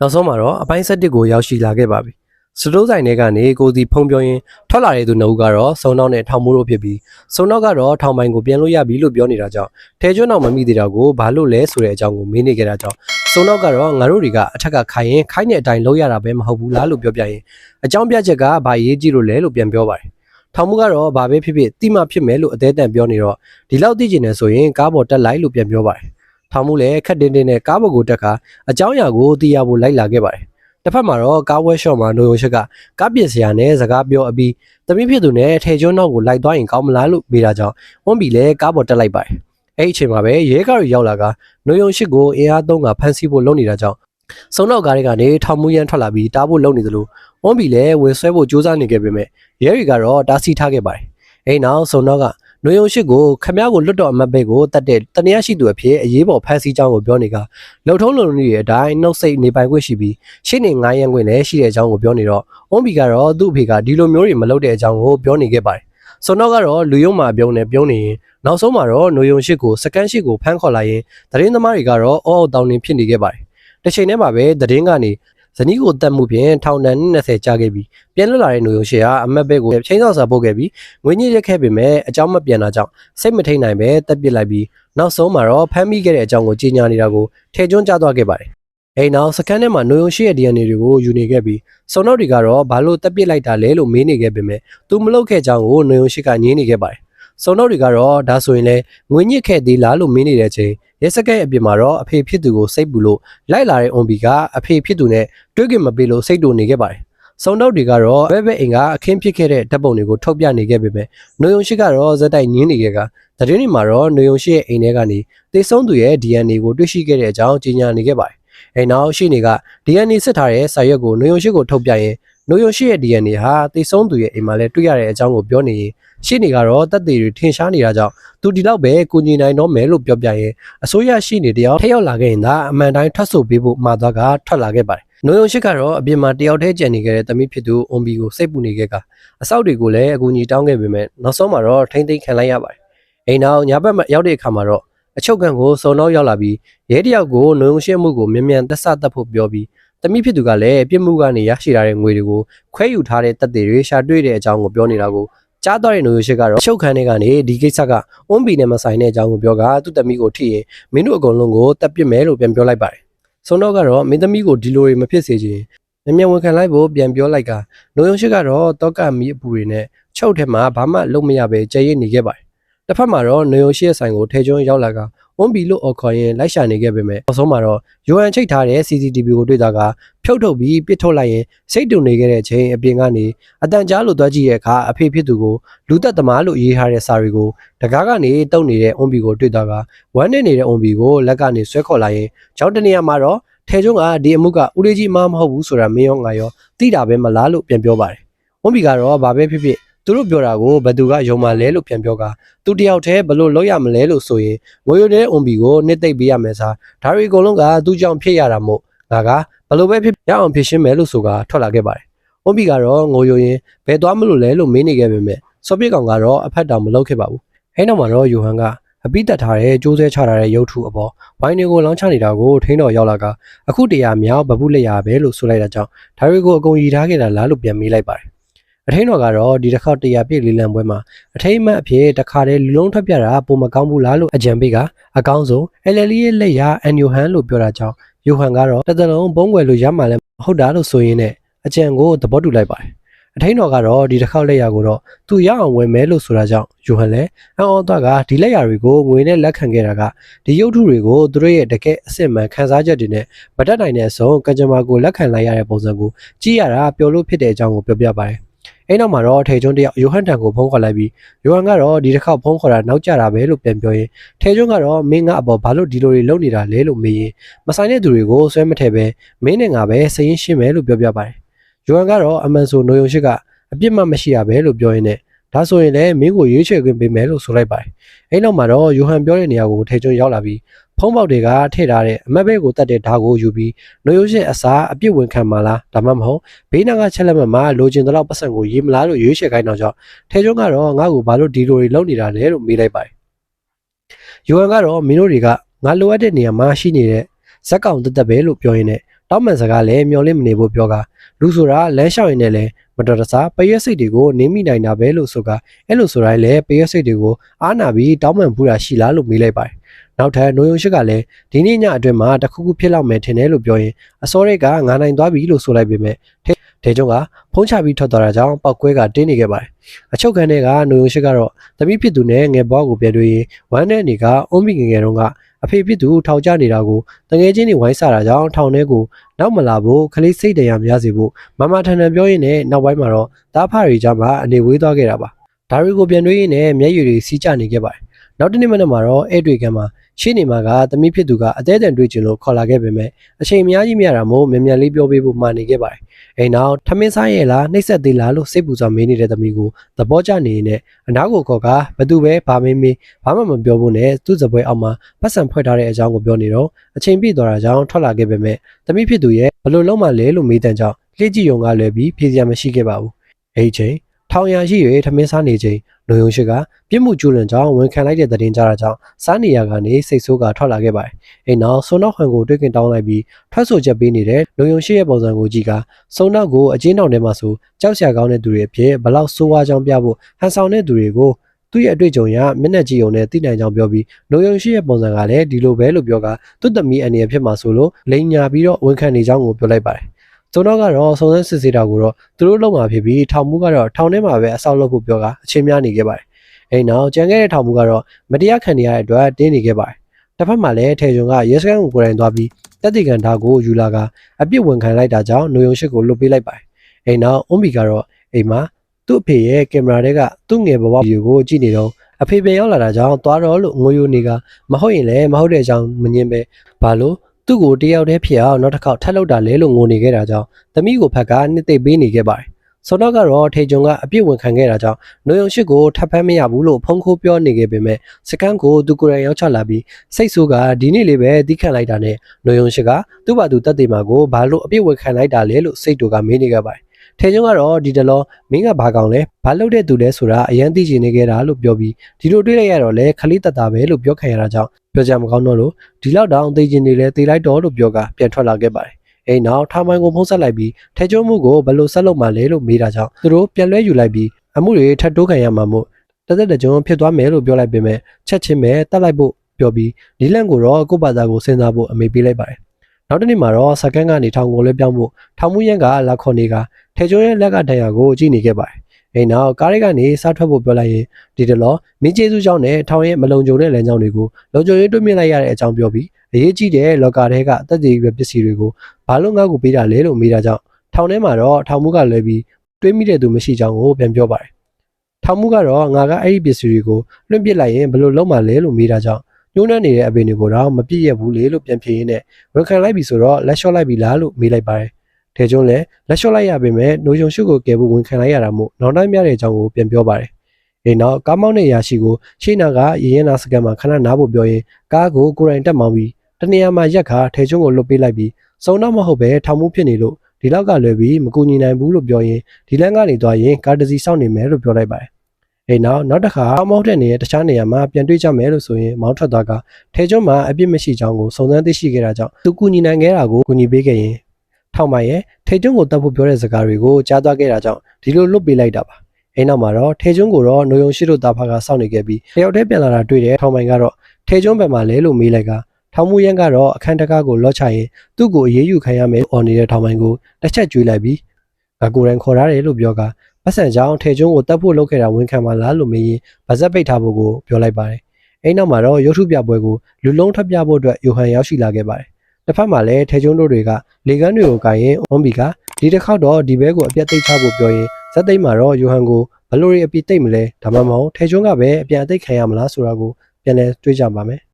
နောက်ဆုံးမှာတော့အပိုင်း7ကိုရောက်ရှိလာခဲ့ပါပြီစတိုးဆိုင်တွေကနေကိုစီဖုံပြောရင်းထွက်လာတဲ့သူနှစ်ဦးကတော့စုံနောက်နဲ့ထောင်မိုးတို့ဖြစ်ပြီးစုံနောက်ကတော့ထောင်ပိုင်ကိုပြန်လို့ရပြီလို့ပြောနေတာကြောင့်ထဲကျွန်းအောင်မမိသေးတာကိုဘာလို့လဲဆိုတဲ့အကြောင်းကိုမေးနေကြတာကြောင့်စုံနောက်ကတော့ငါတို့တွေကအထက်ကခိုင်ရင်ခိုင်းတဲ့အတိုင်းလုပ်ရတာပဲမဟုတ်ဘူးလားလို့ပြောပြရင်အကြောင်းပြချက်ကဘာရေးကြည့်လို့လဲလို့ပြန်ပြောပါတယ်ထောင်မိုးကတော့ဘာပဲဖြစ်ဖြစ်တိမဖြစ်မယ်လို့အသေးအံပြောနေတော့ဒီလောက်သိကျင်နေဆိုရင်ကားပေါ်တက်လိုက်လို့ပြန်ပြောပါတယ် ထောင်မိုးလည်းခက်တင်းတင်းနဲ့ကားပေါ်ကိုတက်ခါအကြောင်းအရာကိုသိရဖို့လိုက်လာခဲ့ပါတယ်တစ်ဖက်မှာတော့ကားဝဲရှော့မှာနိုယုံရှက်ကကားပြင်စရာနဲ့စကားပြောအပြီးသမီးဖြစ်သူနဲ့ထဲကျွန်းနောက်ကိုလိုက်သွားရင်ကောင်းမလားလို့မေးတာကြောင့်ဝွန်ဘီလည်းကားပေါ်တက်လိုက်ပါတယ်အဲ့ဒီအချိန်မှာပဲရဲကားတွေရောက်လာကနိုယုံရှစ်ကိုအင်အားသုံးကဖမ်းဆီးဖို့လုပ်နေတာကြောင့်စုံနောက်ကားတွေကနေထောင်မူရန်ထွက်လာပြီးတားဖို့လုပ်နေသလိုဝွန်ဘီလည်းဝင်ဆွဲဖို့ကြိုးစားနေခဲ့ပေမဲ့ရဲတွေကတော့တားဆီးထားခဲ့ပါတယ်အဲ့နောက်စုံနောက်က နွေုံရှိကိုခမ ्या ကိုလွတ်တော်အမတ်ဘဲကိုတတ်တဲ့တနည်းရှိသူအဖြစ်အရေးပေါ်ဖမ်းဆီးကြောင်းကိုပြောနေကလှုပ်ထုံးလုံနေတဲ့အတိုင်းနှုတ်ဆက်နေပိုင်ခွင့်ရှိပြီးရှင်းနေ9ရန်ခွင့်လည်းရှိတဲ့အကြောင်းကိုပြောနေတော့အွန်ဘီကတော့သူ့အဖေကဒီလိုမျိုးတွေမလုပ်တဲ့အကြောင်းကိုပြောနေခဲ့ပါတယ်။စွန်တော့ကတော့လူယုံမှာပြုံးနေပြုံးနေရင်နောက်ဆုံးမှာတော့နွေုံရှိကိုစကန်ရှိကိုဖမ်းခေါ်လာရင်သတင်းသမားတွေကတော့အော်အော်တောင်းနေဖြစ်နေခဲ့ပါတယ်။တစ်ချိန်တည်းမှာပဲသတင်းကနေ ဇနီးကိုတတ်မှုဖြင့်ထောင်ဒဏ်20ကြာခဲ့ပြီးပြန်လွတ်လာတဲ့နွေုံရှိဟာအမတ်ဘဲကိုချင်းဆောင်စာပို့ခဲ့ပြီးငွေညစ်ရက်ခဲ့ပေမဲ့အကြောင်းမပြန်တာကြောင့်စိတ်မထိန်နိုင်ပဲတက်ပစ်လိုက်ပြီးနောက်ဆုံးမှာတော့ဖမ်းမိခဲ့တဲ့အကြောင်းကိုကြေညာနေတာကိုထဲကျွန်းကြားသွားခဲ့ပါတယ်။အဲဒီနောက်စကန်ထဲမှာနွေုံရှိရဲ့ DNA တွေကိုယူနေခဲ့ပြီးစုံတော့တွေကတော့ဘာလို့တက်ပစ်လိုက်တာလဲလို့မေးနေခဲ့ပေမဲ့သူမလုပ်ခဲ့ကြောင်းကိုနွေုံရှိကငြင်းနေခဲ့ပါတယ်။စုံတော့တွေကတော့ဒါဆိုရင်လဲငွေညစ်ခဲ့သေးလားလို့မေးနေတဲ့အချိန် ရဲစကန်အပြင်မှာတော့အဖေဖြစ်သူကိုစိတ်ပူလို့လိုက်လာတဲ့အွန်ဘီကအဖေဖြစ်သူနဲ့တွေ့ကြမပေးလို့စိတ်တူနေခဲ့ပါတယ်။စုံတော့တွေကတော့ဘဲဘဲအိမ်ကအခင်းဖြစ်ခဲ့တဲ့ဓာတ်ပုံတွေကိုထုတ်ပြနေခဲ့ပေမဲ့နွေုံရှိကတော့ဇက်တိုက်ငင်းနေခဲ့ကသတင်းတွေမှာတော့နွေုံရှိရဲ့အိမ်ထဲကနေတေဆုံးသူရဲ့ DNA ကိုတွေ့ရှိခဲ့တဲ့အကြောင်းကြေညာနေခဲ့ပါတယ်။အဲနောက်ရှိနေက DNA စစ်ထားတဲ့စာရွက်ကိုနွေုံရှိကိုထုတ်ပြရင်နွေုံရှိရဲ့ DNA ဟာတေဆုံးသူရဲ့အိမ်မှာလည်းတွေ့ရတဲ့အကြောင်းကိုပြောနေရင် ရှိနေကတော့တက်သေးတွေထင်ရှားနေတာကြောင့်သူဒီလောက်ပဲကိုညီနိုင်တော့မယ်လို့ပြောပြရင်အစိုးရရှိနေတယောက်ထက်ရောက်လာခဲ့ရင်သာအမှန်တိုင်းထွက်ဆိုပေးဖို့မှာသွားကထွက်လာခဲ့ပါတယ်။နွေုံရှိကတော့အပြင်မှာတယောက်တည်းကြံနေခဲ့တဲ့သမီးဖြစ်သူအွန်ဘီကိုစိတ်ပူနေခဲ့ကအဆောက်တွေကိုလည်းအကူအညီတောင်းခဲ့ပေမဲ့နောက်ဆုံးမှာတော့ထိမ့်သိမ်းခံလိုက်ရပါတယ်။အိမ်နောက်ညာဘက်မှာရောက်တဲ့အခါမှာတော့အချုပ်ကန်ကိုစုံတော့ရောက်လာပြီးရဲတယောက်ကိုနွေုံရှိမှုကိုမြန်မြန်သက်ဆသက်ဖို့ပြောပြီးတမိဖြစ်သူကလည်းပြစ်မှုကနေရရှိလာတဲ့ငွေတွေကိုခွဲယူထားတဲ့တပ်တွေရှာတွေ့တဲ့အကြောင်းကိုပြောနေတာကို ကြားတော့တဲ့နွေရှိကတော့ချုပ်ခန်းတွေကနေဒီကိစ္စကအွန်ဘီနဲ့မဆိုင်တဲ့အကြောင်းကိုပြောကသူ့တမိကိုထိရင်မင်းတို့အကုန်လုံးကိုတပ်ပစ်မယ်လို့ပြန်ပြောလိုက်ပါတယ်။ဆုံးတော့ကတော့မင်းသမီးကိုဒီလိုတွေမဖြစ်စေချင်မမြန်ဝန်ခံလိုက်ဖို့ပြန်ပြောလိုက်ကနွေရှိကတော့တောကမီအပူတွေနဲ့ချုပ်ထဲမှာဘာမှလုပ်မရပဲကြဲရည်နေခဲ့ပါတယ်။တစ်ဖက်မှာတော့နွေရှိရဲ့ဆိုင်ကိုထဲကျွန်းရောက်လာက ဝွန်ဘီလို့အော်ခေါ်ရင်လိုက်ရှာနေခဲ့ပေမဲ့နောက်ဆုံးမှာတော့ယိုဟန်ချိတ်ထားတဲ့ CCTV ကိုတွေ့တာကဖြုတ်ထုတ်ပြီးပစ်ထုတ်လိုက်ရင်စိတ်တူနေခဲ့တဲ့အချိန်အပြင်ကနေအတန်ကြားလို့သွားကြည့်ရဲ့အခါအဖေဖြစ်သူကိုလူသက်သမားလို့ရေးထားတဲ့စာတွေကိုတကားကနေတုတ်နေတဲ့အွန်ဘီကိုတွေ့တာကဝမ်းနေနေတဲ့အွန်ဘီကိုလက်ကနေဆွဲခေါ်လိုက်ရင်ကျောင်းတနေရာမှာတော့ထဲကျွန်းကဒီအမှုကဦးလေးကြီးမမဟုတ်ဘူးဆိုတာမင်းရောငါရောသိတာပဲမလားလို့ပြန်ပြောပါတယ်။ဝွန်ဘီကတော့ဘာပဲဖြစ်ဖြစ် သူတို့ပြောတာကိုဘယ်သူကယုံမှလဲလို့ပြန်ပြောကသူတယောက်တည်းဘလို့လုပ်ရမလဲလို့ဆိုရင်ငွေရတဲ့အွန်ဘီကိုနှစ်သိပ်ပေးရမယ်စားဒါရီအကုန်လုံးကသူ့ကြောင့်ဖြစ်ရတာမို့ငါကဘလို့ပဲဖြစ်ရအောင်ဖြစ်ရှင်းမယ်လို့ဆိုကထွက်လာခဲ့ပါတယ်။အွန်ဘီကတော့ငိုယိုရင်ဘယ်သွားမလို့လဲလို့မေးနေခဲ့ပေမဲ့စောပြစ်ကောင်ကတော့အဖက်တောင်မလုပ်ခဲ့ပါဘူး။အဲနောက်မှာတော့ယိုဟန်ကအပိတက်ထားတဲ့ကျိုးဆဲချထားတဲ့ရုပ်ထုအပေါ်ဝိုင်းတွေကိုလောင်းချနေတာကိုထိန်းတော်ရောက်လာကအခုတရားမြောက်ဗပုလက်ရပဲလို့ဆိုလိုက်တာကြောင့်ဒါတွေကိုအကုန်ရည်ထားခဲ့တာလားလို့ပြန်မေးလိုက်ပါတယ် အထိန်တော်ကတော့ဒီတစ်ခေါက်တရားပြည့်လေးလံပွဲမှာအထိန်မတ်အဖြစ်တစ်ခါတည်းလူလုံးထွက်ပြတာပုံမကောင်းဘူးလားလို့အကြံပေးကအကောင်းဆုံးအယ်လယ်လီရဲ့လက်ရအန်ယိုဟန်လို့ပြောတာကြောင့်ယိုဟန်ကတော့တစ်သလုံးဘုံွယ်လို့ရမှလည်းဟုတ်တာလို့ဆိုရင်းနဲ့အကြံကိုသဘောတူလိုက်ပါတယ်အထိန်တော်ကတော့ဒီတစ်ခေါက်လက်ရကိုတော့သူရအောင်ဝယ်မယ်လို့ဆိုတာကြောင့်ယိုဟန်လည်းအန်အော်သားကဒီလက်ရတွေကိုငွေနဲ့လက်ခံခဲ့တာကဒီရုပ်ထုတွေကိုသူတို့ရဲ့တကယ်အစ်စ်မှန်ခန်းစားချက်တွေနဲ့မတက်နိုင်တဲ့အဆုံးကကြမ္မာကိုလက်ခံလိုက်ရတဲ့ပုံစံကိုကြည့်ရတာပျော်လို့ဖြစ်တဲ့အကြောင်းကိုပြောပြပါတယ် အဲ့နောက်မှာတော့ထေကျွန်းတယောက်ယိုဟန်တန်ကိုဖုန်းခေါ်လိုက်ပြီးယိုဟန်ကတော့ဒီတစ်ခေါက်ဖုန်းခေါ်တာနောက်ကျတာပဲလို့ပြန်ပြောရင်ထေကျွန်းကတော့မင်းကအပေါ်ဘာလို့ဒီလိုတွေလုပ်နေတာလဲလို့မေးရင်မဆိုင်တဲ့သူတွေကိုဆွဲမထည့်ပဲမင်းနဲ့ငါပဲစရင်ရှင်းမယ်လို့ပြောပြပါတယ်ယိုဟန်ကတော့အမှန်ဆိုနိုယုံရှိကအပြစ်မှမရှိရပဲလို့ပြောရင်းနဲ့ဒါဆိုရင်လည်းမင်းကိုရွေးချယ်ခွင့်ပေးမယ်လို့ဆိုလိုက်ပါတယ်အဲ့နောက်မှာတော့ယိုဟန်ပြောတဲ့နေရာကိုထေကျွန်းရောက်လာပြီး ဖုံးပေါက်တွေကထည့်ထားတဲ့အမက်ဘဲကိုတတ်တဲ့ဓာတ်ကိုယူပြီးနှုတ်ရုပ်ရှင်အစားအပြစ်ဝင်ခံမလားဒါမှမဟုတ်ဘေးနားကချက်လက်မှတ်မှာလိုချင်တဲ့လောက်ပတ်စံကိုရေးမလားလို့ရွေးချယ်ခိုင်းတော့ကြောင့်ထဲကျွန်းကတော့ငါ့ကိုဘာလို့ဒီလိုတွေလုပ်နေတာလဲလို့မေးလိုက်ပါတယ်။ယူဟန်ကတော့မင်းတို့တွေကငါလိုအပ်တဲ့နေရာမှာရှိနေတဲ့ဇက်ကောင်တက်တက်ပဲလို့ပြောရင်းနဲ့တတောက်မှန်စကားလည်းမျောလင့်မနေဖို့ပြောကလူဆိုတာလမ်းလျှောက်ရင်လည်းမတော်တဆပရက်စိတ်တွေကိုနင်းမိနိုင်တာပဲလို့ဆိုကအဲ့လိုဆိုတိုင်းလည်းပရက်စိတ်တွေကိုအားနာပြီးတောက်မှန်ပူတာရှိလားလို့မေးလိုက်ပါတယ် နောက်ထပ်နိုယုံရှိကလည်းဒီနေ့ညအတွင်းမှာတစ်ခုခုဖြစ်လောက်မယ်ထင်တယ်လို့ပြောရင်အစောရိတ်ကငာနိုင်သွားပြီလို့ဆိုလိုက်ပေမဲ့ဒေကျုံကဖုံးချပြီးထွက်သွားတာကြောင့်ပောက်ကွဲကတင်းနေခဲ့ပါတယ်အချုပ်ခန်းထဲကနိုယုံရှိကတော့သမီးဖြစ်သူနဲ့ငယ်ဘွားကိုပြန်တွေ့ရင်ဝမ်းတဲ့အနေကအုံးမိငယ်ငယ်တုန်းကအဖေဖြစ်သူထောင်ကျနေတာကိုတငယ်ချင်းတွေဝိုင်းစားတာကြောင့်ထောင်ထဲကိုနောက်မလာဖို့ခလေးစိတ်တရားများစေဖို့မမထန်ထန်ပြောရင်းနဲ့နောက်ပိုင်းမှာတော့တားဖရီကြမှာအနေဝေးသွားခဲ့တာပါဒါတွေကိုပြန်တွေ့ရင်းနဲ့မျက်ရည်တွေစီးကျနေခဲ့ပါတယ်နောက်တစ်နေ့မနက်မှာတော့အဲ့တွေကမ်းမှာ ရှင်းနေမှာကသမီးဖြစ်သူကအသေးအံတွေ့ချင်လို့ခေါ်လာခဲ့ပေမဲ့အချိန်အများကြီးမရတာမို့မြန်မြန်လေးပြောပေးဖို့မှာနေခဲ့ပါတယ်အိမ်နောက်ထမင်းစားရဲ့လားနှိပ်စက်သေးလားလို့စိတ်ပူစွာမေးနေတဲ့သမီးကိုသဘောကျနေရင်အနားကိုခေါ်ကဘသူပဲဗာမေးမေးဘာမှမပြောဖို့နဲ့သူ့စပွဲအောက်မှာပတ်စံဖွဲ့ထားတဲ့အကြောင်းကိုပြောနေတော့အချိန်ပြည့်သွားတာကြောင့်ထွက်လာခဲ့ပေမဲ့သမီးဖြစ်သူရဲ့ဘလို့လုံးမလဲလို့မေးတဲ့ကြောင့်လှည့်ကြည့်ရုံကလွယ်ပြီးဖြေစရာမရှိခဲ့ပါဘူးအဲ့ဒီချိန် ထောင်ရရှိ၍ထမင်းစားနေချိန်လူယုံရှိကပြစ်မှုကျူးလွန်ကြောင်းဝန်ခံလိုက်တဲ့သတင်းကြားတာကြောင့်စားနေရကနေစိတ်ဆိုးကထွက်လာခဲ့ပါတယ်။အိမ်နောက်ဆွနောက်ဟန်ကိုတွေ့ခင်တောင်းလိုက်ပြီးထွက်ဆိုချက်ပေးနေတဲ့လူယုံရှိရဲ့ပုံစံကိုကြည့်ကစုံနောက်ကိုအချင်းတောင်ထဲမှာဆိုကြောက်စရာကောင်းတဲ့သူတွေအဖြစ်ဘလောက်ဆိုးဝါးကြောင်းပြဖို့ဟန်ဆောင်တဲ့သူတွေကိုသူ့ရဲ့အတွေ့အကြုံရမျက်နှာကြည့်ုံနဲ့သိနိုင်ကြောင်းပြောပြီးလူယုံရှိရဲ့ပုံစံကလည်းဒီလိုပဲလို့ပြောကသူ့သမီးအနေနဲ့ဖြစ်မှာဆိုလို့လိန်ညာပြီးတော့ဝန်ခံနေကြောင်းကိုပြောလိုက်ပါတယ်။ ဇုံတော့ကတော့စုံစမ်းစစ်ဆေးတာကိုတော့သူတို့လုံးမှာဖြစ်ပြီးထောင်မှုကတော့ထောင်ထဲမှာပဲအဆောက်လုပ်ဖို့ပြောကအချင်းများနေခဲ့ပါတယ်။အိမ်နောက်ကြံခဲ့တဲ့ထောင်မှုကတော့မတရားခံနေရတဲ့အတွက်တင်းနေခဲ့ပါတယ်။တစ်ဖက်မှာလည်းထေဂျွန်ကရဲစခန်းကိုကိုယ်တိုင်သွားပြီးတက်တီကန်ဓာတ်ကိုယူလာကအပြစ်ဝင်ခံလိုက်တာကြောင့်နှုံယုံရှိကိုလွတ်ပေးလိုက်ပါတယ်။အိမ်နောက်အွန်ဘီကတော့အိမ်မှာသူ့အဖေရဲ့ကင်မရာတွေကသူ့ငယ်ဘဝဗီဒီယိုကိုကြည့်နေတော့အဖေပြန်ရောက်လာတာကြောင့်သွားတော့လို့ငိုယိုနေကမဟုတ်ရင်လည်းမဟုတ်တဲ့အကြောင်းမငင်းပဲဘာလို့ သူ့ကိုတယောက်တည်းဖြစ်အောင်နောက်တစ်ခေါက်ထပ်လောက်တာလဲလို့ငိုနေခဲ့တာကြောင့်သမီးကိုဖက်ကနှစ်သိပ်ပေးနေခဲ့ပါတယ်။ဆောတော့ကတော့ထေဂျုံကအပြစ်ဝင်ခံခဲ့တာကြောင့်နှုံယုံရှိကိုထပ်ဖမ်းမရဘူးလို့ဖုံးခိုးပြောနေခဲ့ပေမဲ့စကန်ကိုသူကိုယ်တိုင်ရောက်ချလာပြီးစိတ်ဆိုးကဒီနေ့လေးပဲတီးခန့်လိုက်တာနဲ့နှုံယုံရှိကသူ့ဘာသူတက်သေးမှာကိုဘာလို့အပြစ်ဝင်ခံလိုက်တာလဲလို့စိတ်တူကမေးနေခဲ့ပါတယ်။ ထေဂျုံကတော့ဒီတလောမင်းကဘာကောင်လဲဘာလုပ်တဲ့သူလဲဆိုတာအရင်သိချင်နေခဲ့တာလို့ပြောပြီးဒီလိုတွေးလိုက်ရတော့လဲခလေးတတ်တာပဲလို့ပြောခံရတာကြောင့်ပြောကြမကောင်းတော့လို့ဒီလောက်တောင်သိချင်နေလဲသိလိုက်တော့လို့ပြောကပြန်ထွက်လာခဲ့ပါတယ်။အိမ်နောက်ထောင်မိုင်ကိုဖုံးဆက်လိုက်ပြီးထဲကျုံမှုကိုဘယ်လိုဆက်လုပ်မှလဲလို့မေးတာကြောင့်သူတို့ပြန်လွဲယူလိုက်ပြီးအမှုတွေထပ်တိုးခံရမှာမို့တသက်တကြုံဖြစ်သွားမယ်လို့ပြောလိုက်ပေမဲ့ချက်ချင်းပဲတတ်လိုက်ဖို့ပြောပြီးဒီလန့်ကိုတော့ကိုယ့်ဘာသာကိုစဉ်းစားဖို့အမေပေးလိုက်ပါတယ်။နောက်တစ်နေ့မှာတော့စကန်ကနေထောင်ကိုလဲပြောင်းဖို့ထောင်မှုရန်ကလာခေါ်နေက ထဲကျုံရဲ့လက်ကတန်ရာကိုကြည့်နေခဲ့ပါတယ်။အိမ်နောက်ကားရိတ်ကနေစားထွက်ဖို့ပြောလိုက်ရင်ဒီတလောမင်းကျေးဇူးကြောင့်နဲ့ထောင်ရဲ့မလုံခြုံတဲ့လမ်းကြောင်းတွေကိုလုံခြုံရေးတွေ့မြင်လိုက်ရတဲ့အကြောင်းပြောပြီးအရေးကြီးတဲ့လော်ကာထဲကအသက်ကြီးပဲပစ္စည်းတွေကိုဘာလို့ငါ့ကိုပေးတာလဲလို့မေးတာကြောင့်ထောင်ထဲမှာတော့ထောင်မှုကလွဲပြီးတွေးမိတဲ့သူမရှိကြောင်းကိုပြန်ပြောပါတယ်။ထောင်မှုကတော့ငါကအဲ့ဒီပစ္စည်းတွေကိုလွှင့်ပစ်လိုက်ရင်ဘယ်လိုလုပ်မှလဲလို့မေးတာကြောင့်ညှိုးနှံနေတဲ့အပင်တွေကိုတော့မပြည့်ရဘူးလေလို့ပြန်ဖြေရင်းနဲ့ဝန်ခံလိုက်ပြီဆိုတော့လက်လျှော့လိုက်ပြီလားလို့မေးလိုက်ပါတယ်။ ထဲကျွန်းလည်းလက်လျှော့လိုက်ရပေမဲ့နိုးယုံရှုကိုကယ်ဖို့ဝန်ခံလိုက်ရတာမို့နောက်တိုင်းများတဲ့အကြောင်းကိုပြန်ပြောပါတယ်။အိမ်နောက်ကားမောင်းတဲ့အရာရှိကိုရှေ့နာကရေရင်နာစကန်မှာခဏနားဖို့ပြောရင်ကားကိုကိုယ်တိုင်တက်မောင်းပြီးတနေရာမှာရက်ခါထဲကျွန်းကိုလွတ်ပေးလိုက်ပြီးစုံတော့မဟုတ်ပဲထောင်မှုဖြစ်နေလို့ဒီလောက်ကလွယ်ပြီးမကူညီနိုင်ဘူးလို့ပြောရင်ဒီလမ်းကနေသွားရင်ကားတစ်စီးစောင့်နေမယ်လို့ပြောလိုက်ပါတယ်။အိမ်နောက်နောက်တစ်ခါမောင်းတဲ့နေရတခြားနေရာမှာပြန်တွေ့ကြမယ်လို့ဆိုရင်မောင်းထွက်သွားကထဲကျွန်းမှာအပြစ်မရှိကြောင်းကိုစုံစမ်းသိရှိခဲ့တာကြောင့်သူကူညီနိုင်ခဲ့တာကိုကူညီပေးခဲ့ရင် ထောက်မရဲ့ထဲကျွန်းကိုတတ်ဖို့ပြောတဲ့စကားတွေကိုကြားသွားခဲ့တာကြောင့်ဒီလိုလွတ်ပေးလိုက်တာပါ။အိမ်နောက်မှာတော့ထဲကျွန်းကိုတော့နိုယုံရှိတို့တာဖာကစောင့်နေခဲ့ပြီးတယောက်တည်းပြန်လာတာတွေ့တဲ့ထောင်မိုင်ကတော့ထဲကျွန်းဘက်မှာလဲလို့မေးလိုက်ကထောင်မှုရန်ကတော့အခန်းတကားကိုလော့ချရင်သူ့ကိုအေးအေးယူခံရမယ်အော်နေတဲ့ထောင်မိုင်ကိုတစ်ချက်ကျွေးလိုက်ပြီးငါကိုယ်တိုင်ခေါ်ရတယ်လို့ပြောကပတ်စံကြောင်ထေကျွန်းကိုတတ်ဖို့လုပ်ခဲ့တာဝန်ခံပါလားလို့မေးရင်ဗဇက်ပိတ်ထားဖို့ကိုပြောလိုက်ပါတယ်။အဲ့နောက်မှာတော့ရုပ်ထုပြပွဲကိုလူလုံးထပ်ပြဖို့အတွက်ယိုဟန်ရောက်ရှိလာခဲ့ပါတယ်။ တစ်ဖက်မှာလည်းထေကျွန်းတို့တွေကလေကန်းတွေကိုကင်ရင်အွန်ဘီကဒီတစ်ခေါက်တော့ဒီဘဲကိုအပြတ်သိမ်းချဖို့ပြောရင်ဇက်သိမ်းမှာတော့ယိုဟန်ကိုဘလို့ရီအပြစ်သိမ့်မလဲဒါမှမဟုတ်ထေကျွန်းကပဲအပြန်အသိခံရမလားဆိုတာကိုပြန်လဲတွေးကြပါမယ်။